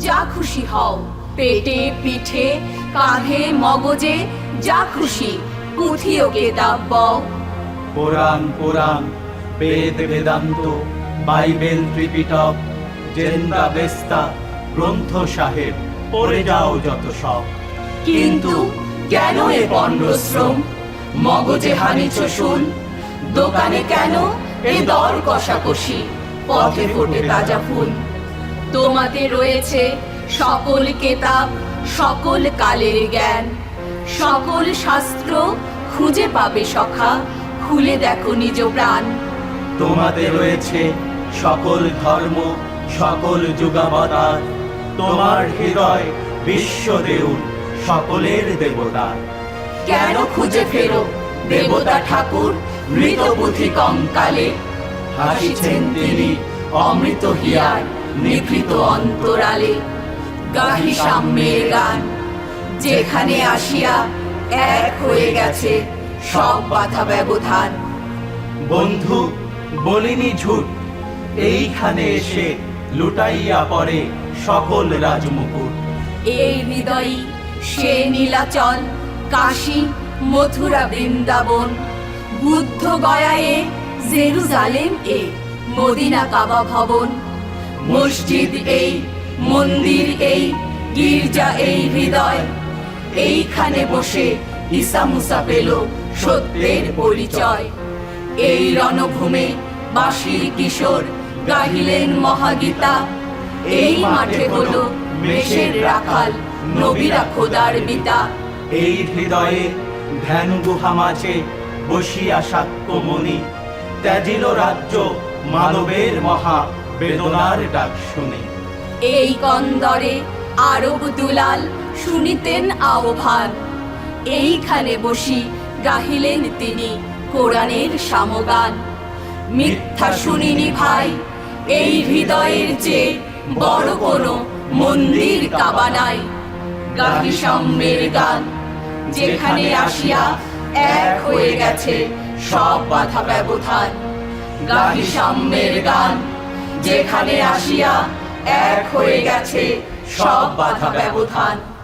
যা খুশি হও। পেটে পিঠে কাঁধে মগজে যা খুশি পুঁথি ও কেতাব বও। Quran Quran Veda Vedanta Bible Tripitaka Zend Avesta Granth Sahib পড়ে যাও যত সব। কিন্তু কেন এ পণ্ডশ্রম মগজে হানিছ শুন দোকানে কেন এ দর কষাকষি? পথে ফোটে তাজা ফুল। তোমাতে রয়েছে সকল কেতাব সকল কালের জ্ঞান। সকল শাস্ত্র খুঁজে পাবে সখা খুলে দেখো নিজ প্রাণ। তোমাদের রয়েছে সকল ধর্ম সকল যুগাবতার। তোমার হৃদয় বিশ্ব দেউল সকলের দেবতা। কেন খুঁজে ফেরো দেবতা ঠাকুর মৃত বুদ্ধি কঙ্কালে? হাসিছেন তিনি অমৃত হিয়ার। নিভৃত অন্তরালে। গাহি সাম্যের গান যেখানে আসিয়া এক হয়ে গেছে সব বাধা ব্যবধান। বন্ধু বলিনি ঝুট এইখানে এসে লুটাইয়া পড়ে সকল রাজমুকুট। এই হৃদয়ই সে নীলাচল কাশী মথুরা বৃন্দাবন বুদ্ধ গয়ায়ে জেরুজালেম এ মদিনা কাবা ভবন। মসজিদ এই, মন্দির এই, গির্জা এই হৃদয়। এইখানে বসে ঈসা মুসা পেল সত্যের পরিচয়। এই রণভূমে বাসির কিশোর গাহিলেন মহাগীতা। এই মাঠে হলো মেষের রাখাল, নবীরা খোদার বিতা এই হৃদয়ে ধ্যান গুহা মাঝে বসিয়া সাক্ষ্যমণি ত্যাজিল রাজ্য মানবের মহা বেদনার ডাক শুনে। এই কন্দরে আরব দুলাল শুনিতেন আহ্বান। এইখানে বসি গাহিলেন তিনি কোরআনের সামগান। মিথ্যা শুনিনি ভাই, এই হৃদয়ের যে বড় কোনো মন্দির কাবা নাই। গাহি সাম্যের গান, যেখানে আসিয়া এক হয়ে গেছে সব বাধা ব্যবধান। গাহি সাম্যের গান যেখানে আসিয়া এক হয়ে গেছে সব বাধা ব্যবধান।